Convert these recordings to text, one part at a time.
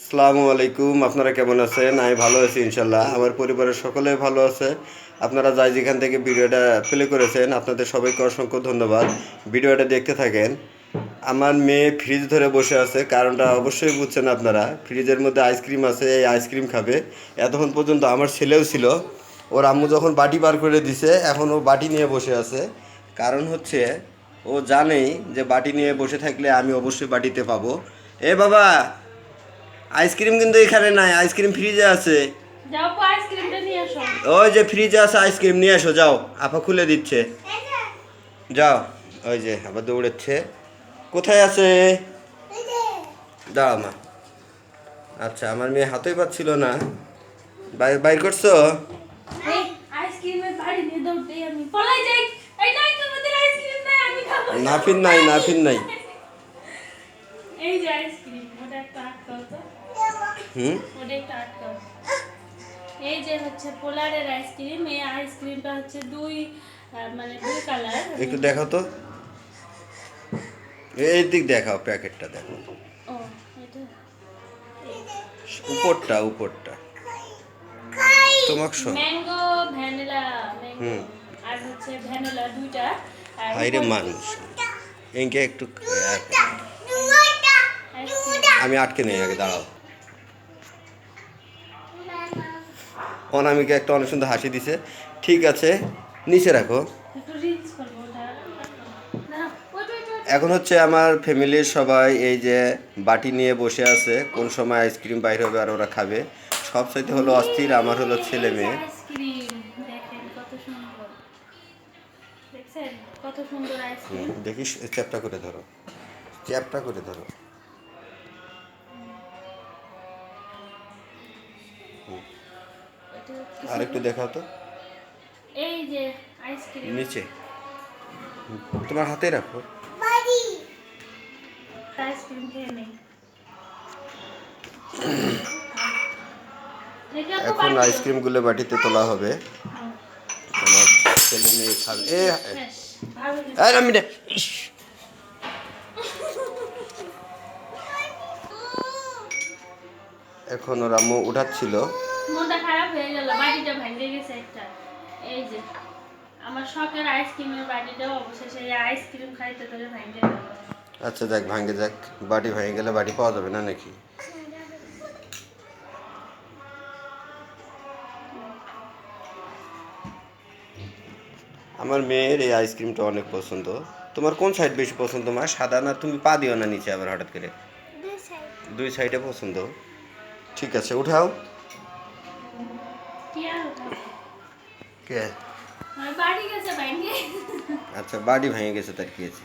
আসসালামু আলাইকুম, আপনারা কেমন আছেন? আমি ভালো আছি ইনশাল্লাহ আমার পরিবারের সকলে ভালো আছে। আপনারা যাই যেখান থেকে ভিডিওটা প্লে করেছেন, আপনাদের সবাইকে অসংখ্য ধন্যবাদ। ভিডিওটা দেখতে থাকেন। আমার মেয়ে ফ্রিজ ধরে বসে আছে, কারণটা অবশ্যই বুঝছেন আপনারা। ফ্রিজের মধ্যে আইসক্রিম আছে, এই আইসক্রিম খাবে। এতক্ষণ পর্যন্ত আমার ছেলেও ছিল। ওর আম্মু যখন বাটি বার করে দিছে, এখন ও বাটি নিয়ে বসে আছে। কারণ হচ্ছে, ও জানেই যে বাটি নিয়ে বসে থাকলে আমি অবশ্যই বাটিতে পাবো। এ বাবা আইসক্রিম কিন্তু এখানে নাই আইসক্রিম ফ্রিজে আছে। আসো। ওই যে ফ্রিজে আছে আইসক্রিম নিয়ে এসো যাও। আপা খুলে দিচ্ছে। যাও ওই যে আবার দৌড়েচ্ছে। কোথায় আছে? দাও মা। আচ্ছা আমার মেয়ে হাতেই পাচ্ছিল না। বাইর করছ? নাফিন নাই নাফিন নাই। এই যে আইসক্রিম ওটা একটা আটকাও তো হুম এই যে হচ্ছে পোলারের আইসক্রিম এই আইসক্রিমটা হচ্ছে দুই মানে দুই কালার। একটু দেখাও তো। এই দিক দেখাও প্যাকেটটা দেখো। উপরটা উপরটা। তোমাকে শোন। ম্যাঙ্গো ভ্যানিলা হুম। আর হচ্ছে ভ্যানিলা দুইটা। হাইরে মানুষ। এঁকে একটু আমি আটকে নেই আগে দাঁড়াও। অনামিকা একটা অনেক সুন্দর হাসি দিছে। ঠিক আছে নিচে রাখো। এখন হচ্ছে আমার ফ্যামিলির সবাই এই যে বাটি নিয়ে বসে আছে কোন সময় আইসক্রিম বাইরে হবে আর ওরা খাবে। সব সাইতে হলো অস্থির আমার হলো ছেলে মেয়ে। দেখিস চ্যাপটা করে ধরো। চ্যাপটা করে ধরো। আর একটু দেখাও তো। এই যে আইসক্রিম নিচে। তোমার হাতে রাখো। আইসক্রিম খেয়ে নেই এখন বাটি। আইসক্রিমগুলো বাটিতে তোলা হবে। আমার ছেলে মেয়ে খাবে। এ। এখন ওর আম্মু উঠাচ্ছিল। মনটা খারাপ হয়ে গেল বাটিটা ভেঙে গেছে একটা। এই যে আমার শখের আইসক্রিমের বাটিটাও অবশেষে এই আইসক্রিম খাইতে ধরে ভেঙে গেল। আচ্ছা দেখ ভাঙে যাক। বাটি ভেঙে গেলে বাটি পাওয়া যাবে না নাকি? আমার মেয়ের এই আইসক্রিমটা অনেক পছন্দ। তোমার কোন সাইড বেশি পছন্দ মা? সাদা না তুমি পা দিও না নিচে আবার হঠাৎ করে? দুই সাইডে পছন্দ। ঠিক আছে উঠাও। কি? আচ্ছা বাড়ি ভেঙে গেছে তার কি আছে?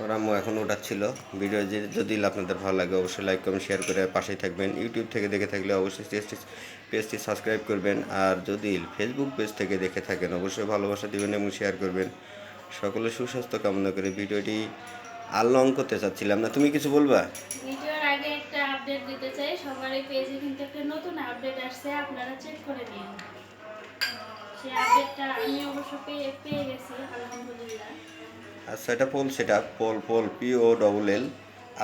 ওর আম্মু এখন ওঠাচ্ছিল ভিডিও যদি আপনাদের ভালো লাগে অবশ্যই লাইক কমেন্ট শেয়ার করে পাশেই থাকবেন। ইউটিউব থেকে দেখে থাকলে অবশ্যই পেজটি পেজটি সাবস্ক্রাইব করবেন। আর যদি ফেসবুক পেজ থেকে দেখে থাকেন অবশ্যই ভালোবাসা দিবেন এবং শেয়ার করবেন। সকলে সুস্বাস্থ্য কামনা করে ভিডিওটি আর লং করতে চাচ্ছিলাম না। তুমি কিছু বলবা? ভিডিওর আগে আপডেট দিতে চাই। সবার এই পেজে কিন্তু একটা নতুন আপডেট আসছে আপনারা চেক করে নিন। সেই আপডেটটা আমি অবশ্য পেয়ে পেয়ে গেছি আলহামদুলিল্লাহ। আচ্ছা এটা পোল সেটা poll poll P O double L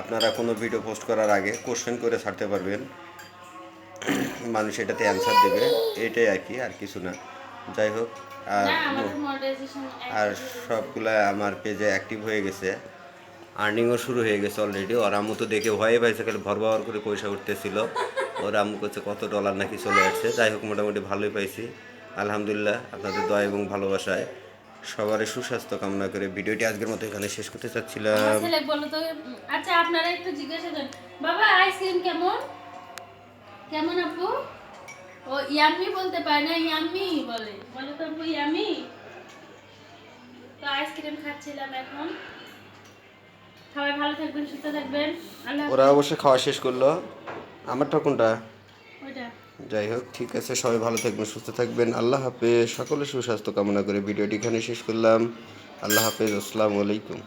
আপনারা কোনো ভিডিও পোস্ট করার আগে কোশ্চেন করে ছাড়তে পারবেন। মানুষ এটাতে অ্যান্সার দেবে। এটাই আর কি আর কিছু না। যাই হোক আর আর সবগুলা আমার পেজে অ্যাক্টিভ হয়ে গেছে। আর্নিংও শুরু হয়ে গেছে অলরেডি ওর আম্মু তো দেখে ভয়ে পাইছে খালি ভর ভর করে পয়সা উঠতেছিল। ওর আম্মু করছে কত ডলার নাকি চলে আসছে? যাই হোক, মোটামুটি ভালোই পাইছি। আলহামদুলিল্লাহ, আপনাদের দয়া এবং ভালোবাসায় সবারই সুস্বাস্থ্য কামনা করে ভিডিওটি আজকের মতো এখানে শেষ করতে চাচ্ছিলাম। আচ্ছা আপনারা একটু জিজ্ঞাসা করেন, বাবা আইসক্রিম কেমন? কেমন আপু? ও, ইয়াম্মি বলতে পারে না, ইয়াম্মি বলে। বলে তো আপু, ইয়াম্মি। তো আইসক্রিম খাচ্ছিলাম এখন। সবাই ভালো থাকবেন সুস্থ থাকবেন। ওরা অবশ্যই খাওয়া শেষ করল। আমারটা কোনটা? যাই হোক ঠিক আছে সবাই ভালো থাকবেন সুস্থ থাকবেন। আল্লাহ হাফেজ। সকলের সুস্বাস্থ্য কামনা করে ভিডিওটি এখানে শেষ করলাম। আল্লাহ হাফেজ আসসালামু আলাইকুম।